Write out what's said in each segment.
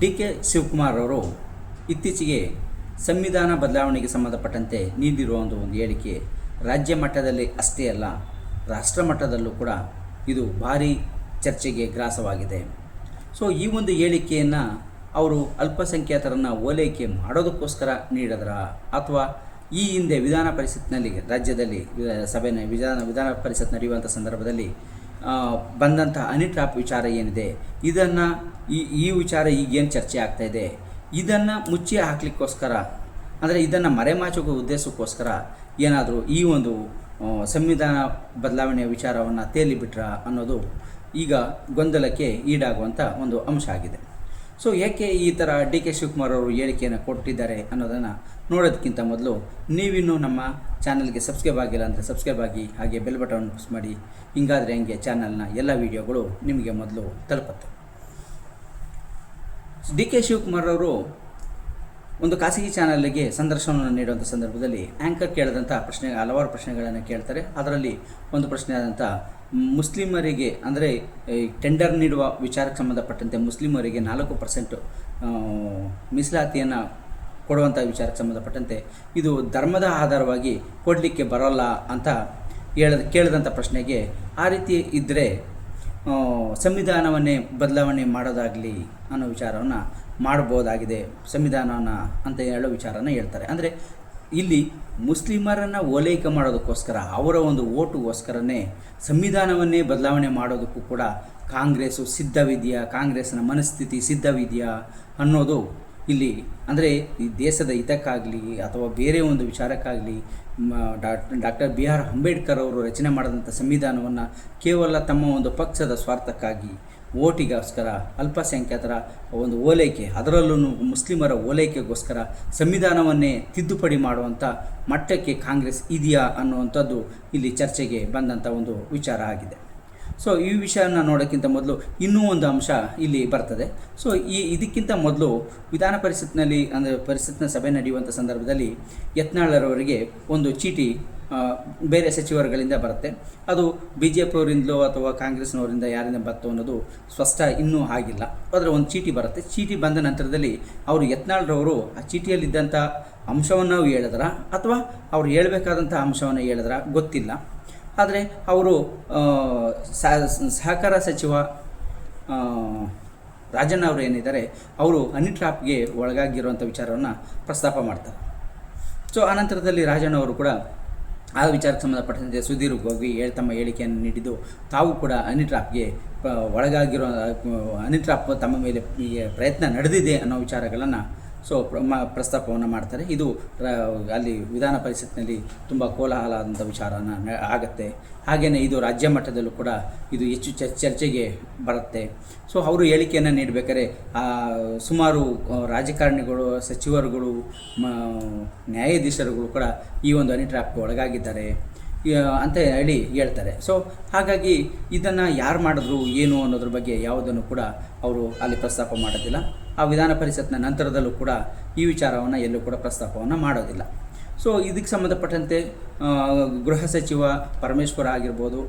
D K Shivakumar ಅವರು ಇತ್ತೀಚೆಗೆ ಸಂವಿಧಾನ ಬದಲಾವಣೆಗೆ ಸಂಬಂಧಪಟ್ಟಂತೆ ನೀಡಿರುವಂಥ ಒಂದು ಹೇಳಿಕೆ, ರಾಜ್ಯ ಮಟ್ಟದಲ್ಲಿ ಅಷ್ಟೇ ಅಲ್ಲ, ರಾಷ್ಟ್ರ ಮಟ್ಟದಲ್ಲೂ ಕೂಡ ಇದು ಭಾರೀ ಚರ್ಚೆಗೆ ಗ್ರಾಸವಾಗಿದೆ. ಸೊ, ಈ ಒಂದು ಹೇಳಿಕೆಯನ್ನು ಅವರು ಅಲ್ಪಸಂಖ್ಯಾತರನ್ನು ಓಲೈಕೆ ಮಾಡೋದಕ್ಕೋಸ್ಕರ ನೀಡಿದ್ರ? ಅಥವಾ ಈ ಹಿಂದೆ ವಿಧಾನ ಪರಿಷತ್ನಲ್ಲಿ, ರಾಜ್ಯದಲ್ಲಿ ಸಭೆ ವಿಧಾನ ವಿಧಾನ ಪರಿಷತ್ ನಡೆಯುವಂಥ ಸಂದರ್ಭದಲ್ಲಿ ಬಂದಂತಹ ಅನಿಟ್ರಾಪ್ ವಿಚಾರ ಏನಿದೆ? ಇದನ್ನು ಈ ಈ ವಿಚಾರ ಈಗೇನು ಚರ್ಚೆ ಆಗ್ತಾ ಇದೆ? ಇದನ್ನು ಮುಚ್ಚಿ ಹಾಕ್ಲಿಕ್ಕೋಸ್ಕರ, ಅಂದರೆ ಇದನ್ನು ಮರೆಮಾಚುವ ಉದ್ದೇಶಕ್ಕೋಸ್ಕರ ಏನಾದರೂ ಈ ಒಂದು ಸಂವಿಧಾನ ಬದಲಾವಣೆಯ ವಿಚಾರವನ್ನು ತೇಲಿಬಿಟ್ರ ಅನ್ನೋದು ಈಗ ಗೊಂದಲಕ್ಕೆ ಈಡಾಗುವಂಥ ಒಂದು ಅಂಶ ಆಗಿದೆ. ಸೊ ಯಾಕೆ ಈ ಥರ ಡಿ ಕೆ ಶಿವಕುಮಾರ್ ಅವರು ಹೇಳಿಕೆಯನ್ನು ಕೊಟ್ಟಿದ್ದಾರೆ ಅನ್ನೋದನ್ನು ನೋಡೋದಕ್ಕಿಂತ ಮೊದಲು ನೀವಿನ್ನೂ ನಮ್ಮ ಚಾನಲ್ಗೆ ಸಬ್ಸ್ಕ್ರೈಬ್ ಆಗಿಲ್ಲ ಅಂದರೆ ಸಬ್ಸ್ಕ್ರೈಬ್ ಆಗಿ, ಹಾಗೆ ಬೆಲ್ ಬಟನ್ ಪ್ರೆಸ್ ಮಾಡಿ. ಹಿಂಗಾದರೆ ಹಂಗೆ ಚಾನಲ್ನ ಎಲ್ಲ ವೀಡಿಯೋಗಳು ನಿಮಗೆ ಮೊದಲು ತಲುಪುತ್ತೆ. ಡಿ ಕೆ ಶಿವಕುಮಾರ್ ಅವರು ಒಂದು ಖಾಸಗಿ ಚಾನಲ್ಗೆ ಸಂದರ್ಶನವನ್ನು ನೀಡುವಂಥ ಸಂದರ್ಭದಲ್ಲಿ ಆ್ಯಂಕರ್ ಕೇಳಿದಂಥ ಪ್ರಶ್ನೆ, ಹಲವಾರು ಪ್ರಶ್ನೆಗಳನ್ನು ಕೇಳ್ತಾರೆ. ಅದರಲ್ಲಿ ಒಂದು ಪ್ರಶ್ನೆ ಆದಂಥ ಮುಸ್ಲಿಮರಿಗೆ ಅಂದರೆ ಟೆಂಡರ್ ನೀಡುವ ವಿಚಾರಕ್ಕೆ ಸಂಬಂಧಪಟ್ಟಂತೆ ಮುಸ್ಲಿಮರಿಗೆ ನಾಲ್ಕು ಪರ್ಸೆಂಟು ಮೀಸಲಾತಿಯನ್ನು ಕೊಡುವಂಥ ವಿಚಾರಕ್ಕೆ ಸಂಬಂಧಪಟ್ಟಂತೆ ಇದು ಧರ್ಮದ ಆಧಾರವಾಗಿ ಕೊಡಲಿಕ್ಕೆ ಬರೋಲ್ಲ ಅಂತ ಹೇಳದ ಕೇಳಿದಂಥ ಪ್ರಶ್ನೆಗೆ ಆ ರೀತಿ ಇದ್ದರೆ ಸಂವಿಧಾನವನ್ನೇ ಬದಲಾವಣೆ ಮಾಡೋದಾಗಲಿ ಅನ್ನೋ ವಿಚಾರವನ್ನು ಮಾಡ್ಬೋದಾಗಿದೆ ಸಂವಿಧಾನನ ಅಂತ ಹೇಳೋ ವಿಚಾರನ ಹೇಳ್ತಾರೆ. ಅಂದರೆ ಇಲ್ಲಿ ಮುಸ್ಲಿಮರನ್ನು ಓಲೈಕೆ ಮಾಡೋದಕ್ಕೋಸ್ಕರ, ಅವರ ಒಂದು ಓಟುಗೋಸ್ಕರನೇ ಸಂವಿಧಾನವನ್ನೇ ಬದಲಾವಣೆ ಮಾಡೋದಕ್ಕೂ ಕೂಡ ಕಾಂಗ್ರೆಸ್ಸು ಸಿದ್ಧವಿದೆಯಾ ಕಾಂಗ್ರೆಸ್ನ ಮನಸ್ಥಿತಿ ಸಿದ್ಧವಿದೆಯಾ ಅನ್ನೋದು ಇಲ್ಲಿ ಅಂದರೆ ಈ ದೇಶದ ಹಿತಕ್ಕಾಗಲಿ ಅಥವಾ ಬೇರೆ ಒಂದು ವಿಚಾರಕ್ಕಾಗಲಿ ಡಾಕ್ಟರ್ ಬಿ ಆರ್ ಅಂಬೇಡ್ಕರ್ ಅವರು ರಚನೆ ಮಾಡಿದಂಥ ಸಂವಿಧಾನವನ್ನು ಕೇವಲ ತಮ್ಮ ಒಂದು ಪಕ್ಷದ ಸ್ವಾರ್ಥಕ್ಕಾಗಿ ಓಟಿಗೋಸ್ಕರ, ಅಲ್ಪಸಂಖ್ಯಾತರ ಒಂದು ಓಲೈಕೆ ಅದರಲ್ಲೂ ಮುಸ್ಲಿಮರ ಓಲೈಕೆಗೋಸ್ಕರ ಸಂವಿಧಾನವನ್ನೇ ತಿದ್ದುಪಡಿ ಮಾಡುವಂಥ ಮಟ್ಟಕ್ಕೆ ಕಾಂಗ್ರೆಸ್ ಇದೆಯಾ ಅನ್ನುವಂಥದ್ದು ಇಲ್ಲಿ ಚರ್ಚೆಗೆ ಬಂದಂಥ ಒಂದು ವಿಚಾರ ಆಗಿದೆ. ಸೊ ಈ ವಿಷಯವನ್ನು ನೋಡೋಕ್ಕಿಂತ ಮೊದಲು ಇನ್ನೂ ಒಂದು ಅಂಶ ಇಲ್ಲಿ ಬರ್ತದೆ. ಸೊ ಈ ಇದಕ್ಕಿಂತ ಮೊದಲು ವಿಧಾನ ಪರಿಷತ್ನಲ್ಲಿ, ಅಂದರೆ ಪರಿಷತ್ನ ಸಭೆ ನಡೆಯುವಂಥ ಸಂದರ್ಭದಲ್ಲಿ ಯತ್ನಾಳರವರಿಗೆ ಒಂದು ಚೀಟಿ ಬೇರೆ ಸಚಿವರುಗಳಿಂದ ಬರುತ್ತೆ. ಅದು ಬಿ ಜೆ ಪಿಯವರಿಂದಲೋ ಅಥವಾ ಕಾಂಗ್ರೆಸ್ನವರಿಂದ ಯಾರಿಂದ ಬತ್ತು ಅನ್ನೋದು ಸ್ಪಷ್ಟ ಇನ್ನೂ ಆಗಿಲ್ಲ. ಆದರೆ ಒಂದು ಚೀಟಿ ಬರುತ್ತೆ. ಚೀಟಿ ಬಂದ ನಂತರದಲ್ಲಿ ಅವರು ಯತ್ನಾಳ್ರವರು ಆ ಚೀಟಿಯಲ್ಲಿದ್ದಂಥ ಅಂಶವನ್ನು ಹೇಳಿದ್ರ ಅಥವಾ ಅವ್ರು ಹೇಳಬೇಕಾದಂಥ ಅಂಶವನ್ನು ಹೇಳಿದ್ರ ಗೊತ್ತಿಲ್ಲ. ಆದರೆ ಅವರು ಸಹ- ಸಹಕಾರ ಸಚಿವ ರಾಜಣ್ಣ ಅವರು ಏನಿದ್ದಾರೆ, ಅವರು ಹನಿ ಟ್ರಾಪ್ಗೆ ಒಳಗಾಗಿರುವಂಥ ವಿಚಾರವನ್ನು ಪ್ರಸ್ತಾಪ ಮಾಡ್ತಾರೆ. ಸೊ ಆನಂತರದಲ್ಲಿ ರಾಜಣ್ಣ ಅವರು ಕೂಡ ಆ ವಿಚಾರಕ್ಕೆ ಸಂಬಂಧಪಟ್ಟಂತೆ ಸುದೀರ್ಘವಾಗಿ ಹೋಗಿ ಹೇಳ್- ತಮ್ಮ ಹೇಳಿಕೆಯನ್ನು ನೀಡಿದ್ದು, ತಾವು ಕೂಡ ಹನಿ ಟ್ರಾಪ್ಗೆ ಪ- ಒಳಗಾಗಿರೋ ಹನಿ ಟ್ರಾಪ್ ತಮ್ಮ ಮೇಲೆ ಪ್ರಯತ್ನ ನಡೆದಿದೆ ಅನ್ನೋ ವಿಚಾರಗಳನ್ನು ಸೊ ಪ್ರಸ್ತಾಪವನ್ನು ಮಾಡ್ತಾರೆ. ಇದು ಅಲ್ಲಿ ವಿಧಾನ ಪರಿಷತ್ನಲ್ಲಿ ತುಂಬ ಕೋಲಾಹಲ ಆದಂಥ ವಿಚಾರನ ಆಗುತ್ತೆ. ಹಾಗೆಯೇ ಇದು ರಾಜ್ಯ ಮಟ್ಟದಲ್ಲೂ ಕೂಡ ಇದು ಹೆಚ್ಚು ಚರ್- ಚರ್ಚೆಗೆ ಬರುತ್ತೆ. ಸೊ ಅವರು ಹೇಳಿಕೆಯನ್ನು ನೀಡಬೇಕಾದ್ರೆ ಸುಮಾರು ರಾಜಕಾರಣಿಗಳು, ಸಚಿವರುಗಳು ನ್ಯಾಯಾಧೀಶರುಗಳು ಕೂಡ ಈ ಒಂದು ಅನಿಟ್ರಾಪ್ಗೆ ಒಳಗಾಗಿದ್ದಾರೆ. ಅಂತ ಹೇಳಿ ಹೇಳ್ತಾರೆ. ಸೊ ಹಾಗಾಗಿ ಇದನ್ನು ಯಾರು ಮಾಡಿದ್ರು, ಏನು ಅನ್ನೋದ್ರ ಬಗ್ಗೆ ಯಾವುದನ್ನು ಕೂಡ ಅವರು ಅಲ್ಲಿ ಪ್ರಸ್ತಾಪ ಮಾಡೋದಿಲ್ಲ. ಆ ವಿಧಾನ ಪರಿಷತ್ನ ನಂತರದಲ್ಲೂ ಕೂಡ ಈ ವಿಚಾರವನ್ನು ಎಲ್ಲೂ ಕೂಡ ಪ್ರಸ್ತಾಪವನ್ನು ಮಾಡೋದಿಲ್ಲ. ಸೊ ಇದಕ್ಕೆ ಸಂಬಂಧಪಟ್ಟಂತೆ ಗೃಹ ಸಚಿವ ಪರಮೇಶ್ವರ ಆಗಿರ್ಬೋದು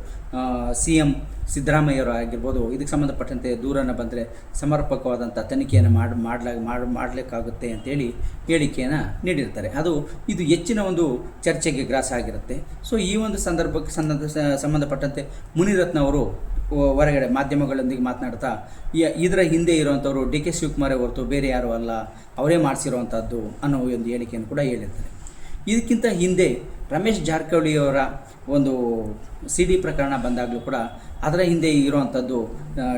ಸಿ ಎಂ ಸಿದ್ದರಾಮಯ್ಯವರು ಆಗಿರ್ಬೋದು, ಇದಕ್ಕೆ ಸಂಬಂಧಪಟ್ಟಂತೆ ದೂರನ್ನು ಬಂದರೆ ಸಮರ್ಪಕವಾದಂಥ ತನಿಖೆಯನ್ನು ಮಾಡಿ, ಮಾಡ್ಲಾ, ಮಾಡಿ, ಮಾಡಲಿಕ್ಕಾಗುತ್ತೆ ಅಂತೇಳಿ ಹೇಳಿಕೆಯನ್ನು ನೀಡಿರ್ತಾರೆ. ಅದು, ಇದು ಹೆಚ್ಚಿನ ಒಂದು ಚರ್ಚೆಗೆ ಗ್ರಾಸ ಆಗಿರುತ್ತೆ. ಸೊ ಈ ಒಂದು ಸಂದರ್ಭಕ್ಕೆ ಸಂಬಂಧ ಸಂಬಂಧಪಟ್ಟಂತೆ ಮುನಿರತ್ನ ಅವರು ಹೊರಗಡೆ ಮಾಧ್ಯಮಗಳೊಂದಿಗೆ ಮಾತನಾಡ್ತಾ ಇದರ ಹಿಂದೆ ಇರುವಂಥವರು ಡಿ ಕೆ ಶಿವಕುಮಾರ್ ಹೊರತು ಬೇರೆ ಯಾರು ಅಲ್ಲ, ಅವರೇ ಮಾಡಿಸಿರುವಂಥದ್ದು ಅನ್ನೋ ಒಂದು ಹೇಳಿಕೆಯನ್ನು ಕೂಡ ಹೇಳಿರ್ತಾರೆ. ಇದಕ್ಕಿಂತ ಹಿಂದೆ ರಮೇಶ್ ಜಾರಕಿಹೊಳಿಯವರ ಒಂದು ಸಿ ಡಿ ಪ್ರಕರಣ ಬಂದಾಗಲೂ ಕೂಡ ಅದರ ಹಿಂದೆ ಇರುವಂಥದ್ದು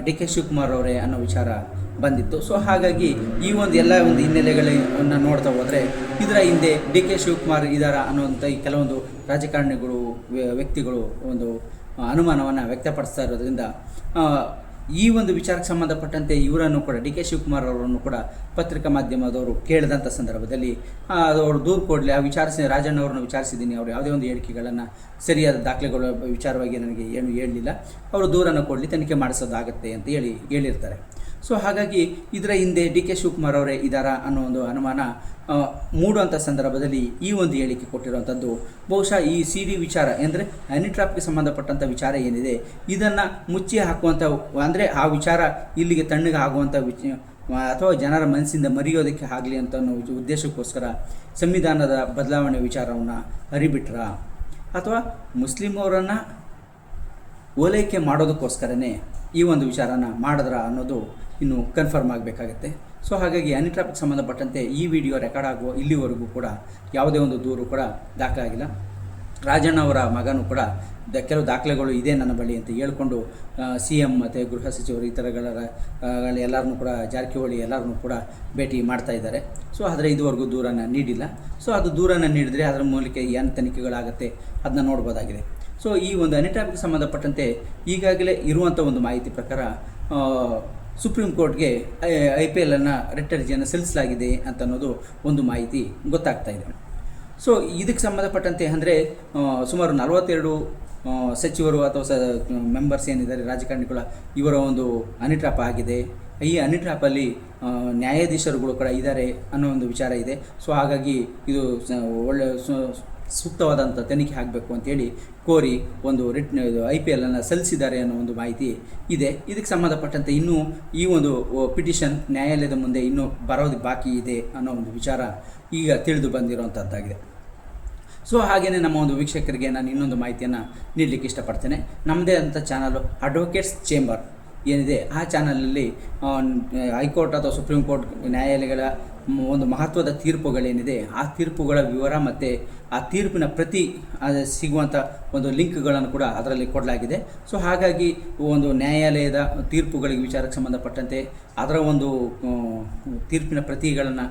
ಡಿ ಕೆ ಶಿವಕುಮಾರ್ ಅವರೇ ಅನ್ನೋ ವಿಚಾರ ಬಂದಿತ್ತು. ಸೊ, ಹಾಗಾಗಿ ಈ ಒಂದು ಎಲ್ಲ ಒಂದು ಹಿನ್ನೆಲೆಗಳನ್ನು ನೋಡ್ತಾ ಹೋದರೆ ಇದರ ಹಿಂದೆ ಡಿ ಕೆ ಶಿವಕುಮಾರ್ ಇದ್ದಾರ ಅನ್ನುವಂಥ ಈ ಕೆಲವೊಂದು ರಾಜಕಾರಣಿಗಳು ವ್ಯ- ವ್ಯಕ್ತಿಗಳು ಒಂದು ಅನುಮಾನವನ್ನು ವ್ಯಕ್ತಪಡಿಸ್ತಾ ಇರೋದ್ರಿಂದ ಈ ಒಂದು ವಿಚಾರಕ್ಕೆ ಸಂಬಂಧಪಟ್ಟಂತೆ ಇವರನ್ನು ಕೂಡ ಡಿ ಕೆ ಶಿವಕುಮಾರ್ ಅವರನ್ನು ಕೂಡ ಪತ್ರಿಕಾ ಮಾಧ್ಯಮದವರು ಕೇಳಿದಂಥ ಸಂದರ್ಭದಲ್ಲಿ ಅವರು ದೂರು ಕೊಡಲಿ, ಆ ವಿಚಾರಿಸಿ, ರಾಜಣ್ಣ ಅವರನ್ನು ವಿಚಾರಿಸಿದ್ದೀನಿ, ಅವರು ಯಾವುದೇ ಒಂದು ಹೇಳಿಕೆಗಳನ್ನು ಸರಿಯಾದ ದಾಖಲೆಗಳ ವಿಚಾರವಾಗಿ ನನಗೆ ಏನು ಹೇಳಲಿಲ್ಲ ಅವರು ದೂರನ್ನು ಕೊಡಲಿ, ತನಿಖೆ ಮಾಡಿಸೋದಾಗತ್ತೆ ಅಂತ ಹೇಳಿ ಹೇಳಿರ್ತಾರೆ. ಸೊ ಹಾಗಾಗಿ ಇದರ ಹಿಂದೆ ಡಿ ಕೆ ಶಿವಕುಮಾರ್ ಅವರೇ ಇದ್ದಾರಾ ಅನ್ನೋ ಒಂದು ಅನುಮಾನ ಮೂಡುವಂಥ ಸಂದರ್ಭದಲ್ಲಿ ಈ ಒಂದು ಹೇಳಿಕೆ ಕೊಟ್ಟಿರುವಂಥದ್ದು. ಬಹುಶಃ ಈ ಸಿ ಡಿ ವಿಚಾರ ಅಂದರೆ ಟ್ರಾಪ್ಗೆ ಸಂಬಂಧಪಟ್ಟಂಥ ವಿಚಾರ ಏನಿದೆ, ಇದನ್ನು ಮುಚ್ಚಿ ಹಾಕುವಂಥ ಅಂದರೆ ಆ ವಿಚಾರ ಇಲ್ಲಿಗೆ ತಣ್ಣಗೆ ಆಗುವಂಥ ವಿಚ, ಅಥವಾ ಜನರ ಮನಸ್ಸಿಂದ ಮರೆಯೋದಕ್ಕೆ ಆಗಲಿ ಅಂತ ಅನ್ನೋ ಉದ್ದೇಶಕ್ಕೋಸ್ಕರ ಸಂವಿಧಾನದ ಬದಲಾವಣೆ ವಿಚಾರವನ್ನು ಅರಿಬಿಟ್ರ? ಅಥವಾ ಮುಸ್ಲಿಮವರನ್ನು ಓಲೈಕೆ ಮಾಡೋದಕ್ಕೋಸ್ಕರನೇ ಈ ಒಂದು ವಿಚಾರನ ಮಾಡಿದ್ರ ಅನ್ನೋದು ಇನ್ನು ಕನ್ಫರ್ಮ್ ಆಗಬೇಕಾಗುತ್ತೆ. ಸೊ ಹಾಗಾಗಿ ಆ್ಯನಿ ಸಂಬಂಧಪಟ್ಟಂತೆ ಈ ವಿಡಿಯೋ ರೆಕಾರ್ಡ್ ಆಗುವ ಇಲ್ಲಿವರೆಗೂ ಕೂಡ ಯಾವುದೇ ಒಂದು ದೂರು ಕೂಡ ದಾಖಲಾಗಿಲ್ಲ. ರಾಜಣ್ಣ ಅವರ ಮಗನೂ ಕೂಡ ದ, ಕೆಲವು ದಾಖಲೆಗಳು ಇದೆ ನನ್ನ ಬಳಿ ಅಂತ ಹೇಳ್ಕೊಂಡು ಸಿ ಎಂ ಮತ್ತು ಗೃಹ ಸಚಿವರು ಈ ಥರಗಳ ಎಲ್ಲರನ್ನೂ ಕೂಡ, ಜಾರಕಿಹೊಳಿ ಎಲ್ಲರನ್ನೂ ಕೂಡ ಭೇಟಿ ಮಾಡ್ತಾ ಇದ್ದಾರೆ. ಸೊ ಆದರೆ ಇದುವರೆಗೂ ದೂರನ್ನು ನೀಡಿಲ್ಲ. ಸೊ ಅದು ದೂರನ್ನು ನೀಡಿದರೆ ಅದರ ಮೂಲಕ ಏನು ತನಿಖೆಗಳಾಗುತ್ತೆ ಅದನ್ನ ನೋಡ್ಬೋದಾಗಿದೆ. ಸೊ ಈ ಒಂದು ಅನಿಟಾಪಿಗೆ ಸಂಬಂಧಪಟ್ಟಂತೆ ಈಗಾಗಲೇ ಇರುವಂಥ ಒಂದು ಮಾಹಿತಿ ಪ್ರಕಾರ ಸುಪ್ರೀಂ ಕೋರ್ಟ್ಗೆ ಐ ಪಿ ಎಲ್ಲನ್ನು ರಿಟ್ ಅರ್ಜಿಯನ್ನು ಸಲ್ಲಿಸಲಾಗಿದೆ ಅಂತ ಅನ್ನೋದು ಒಂದು ಮಾಹಿತಿ ಗೊತ್ತಾಗ್ತಾ ಇದೆ. ಸೊ ಇದಕ್ಕೆ ಸಂಬಂಧಪಟ್ಟಂತೆ ಅಂದರೆ ಸುಮಾರು ನಲವತ್ತೆರಡು ಸಚಿವರು ಅಥವಾ ಮೆಂಬರ್ಸ್ ಏನಿದ್ದಾರೆ, ರಾಜಕಾರಣಿಗಳ, ಇವರ ಒಂದು ಅನಿಟ್ರಾಪ್ ಆಗಿದೆ. ಈ ಅನಿಟ್ರಾಪಲ್ಲಿ ನ್ಯಾಯಾಧೀಶರುಗಳು ಕೂಡ ಇದ್ದಾರೆ ಅನ್ನೋ ಒಂದು ವಿಚಾರ ಇದೆ. ಸೊ ಹಾಗಾಗಿ ಇದು ಒಳ್ಳೆ ಸೂಕ್ತವಾದಂಥ ತನಿಖೆ ಆಗಬೇಕು ಅಂತೇಳಿ ಕೋರಿ ಒಂದು ರಿಟ್ ಐ ಪಿ ಎಲ್ಲನ್ನು ಸಲ್ಲಿಸಿದ್ದಾರೆ ಅನ್ನೋ ಒಂದು ಮಾಹಿತಿ ಇದೆ. ಇದಕ್ಕೆ ಸಂಬಂಧಪಟ್ಟಂತೆ ಇನ್ನೂ ಈ ಒಂದು ಪಿಟಿಷನ್ ನ್ಯಾಯಾಲಯದ ಮುಂದೆ ಇನ್ನೂ ಬರೋದು ಬಾಕಿ ಇದೆ ಅನ್ನೋ ಒಂದು ವಿಚಾರ ಈಗ ತಿಳಿದು ಬಂದಿರುವಂಥದ್ದಾಗಿದೆ ಸೊ ಹಾಗೆಯೇ ನಮ್ಮ ಒಂದು ವೀಕ್ಷಕರಿಗೆ ನಾನು ಇನ್ನೊಂದು ಮಾಹಿತಿಯನ್ನು ನೀಡಲಿಕ್ಕೆ ಇಷ್ಟಪಡ್ತೇನೆ. ನಮ್ಮದೇ ಅಂತ ಚಾನಲು ಅಡ್ವೊಕೇಟ್ಸ್ ಚೇಂಬರ್ ಏನಿದೆ, ಆ ಚಾನಲಲ್ಲಿ ಹೈಕೋರ್ಟ್ ಅಥವಾ ಸುಪ್ರೀಂ ಕೋರ್ಟ್ ನ್ಯಾಯಾಲಯಗಳ ಒಂದು ಮಹತ್ವದ ತೀರ್ಪುಗಳೇನಿದೆ, ಆ ತೀರ್ಪುಗಳ ವಿವರ ಮತ್ತು ಆ ತೀರ್ಪಿನ ಪ್ರತಿ ಸಿಗುವಂಥ ಒಂದು ಲಿಂಕ್ಗಳನ್ನು ಕೂಡ ಅದರಲ್ಲಿ ಕೊಡಲಾಗಿದೆ. ಸೊ, ಹಾಗಾಗಿ ಒಂದು ನ್ಯಾಯಾಲಯದ ತೀರ್ಪುಗಳಿಗೆ ವಿಚಾರಕ್ಕೆ ಸಂಬಂಧಪಟ್ಟಂತೆ ಅದರ ಒಂದು ತೀರ್ಪಿನ ಪ್ರತಿಗಳನ್ನು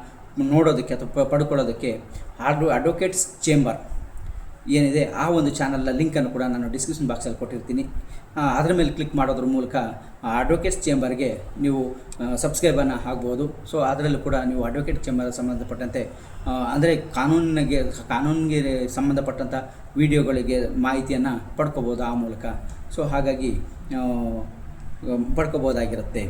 ನೋಡೋದಕ್ಕೆ ಅಥವಾ ಪಡ್ಕೊಳ್ಳೋದಕ್ಕೆ ಅಡ್ವ ಅಡ್ವೊಕೇಟ್ಸ್ ಚೇಂಬರ್ ಏನಿದೆ, ಆ ಒಂದು ಚಾನಲ್ನ ಲಿಂಕನ್ನು ಕೂಡ ನಾನು ಡಿಸ್ಕ್ರಿಪ್ಷನ್ ಬಾಕ್ಸಲ್ಲಿ ಕೊಟ್ಟಿರ್ತೀನಿ. ಅದರ ಮೇಲೆ ಕ್ಲಿಕ್ ಮಾಡೋದ್ರ ಮೂಲಕ ಅಡ್ವೊಕೇಟ್ಸ್ ಚೇಂಬರ್ಗೆ ನೀವು ಸಬ್ಸ್ಕ್ರೈಬನ್ನು ಆಗ್ಬೋದು. ಸೊ ಅದರಲ್ಲೂ ಕೂಡ ನೀವು ಅಡ್ವೊಕೇಟ್ ಚೇಂಬರ್ ಸಂಬಂಧಪಟ್ಟಂತೆ ಅಂದರೆ ಕಾನೂನಿಗೆ ಕಾನೂನಿಗೆ ಸಂಬಂಧಪಟ್ಟಂಥ ವಿಡಿಯೋಗಳಿಗೆ ಮಾಹಿತಿಯನ್ನು ಪಡ್ಕೋಬೋದು ಆ ಮೂಲಕ. ಸೊ ಹಾಗಾಗಿ ಪಡ್ಕೋಬೋದಾಗಿರುತ್ತೆ.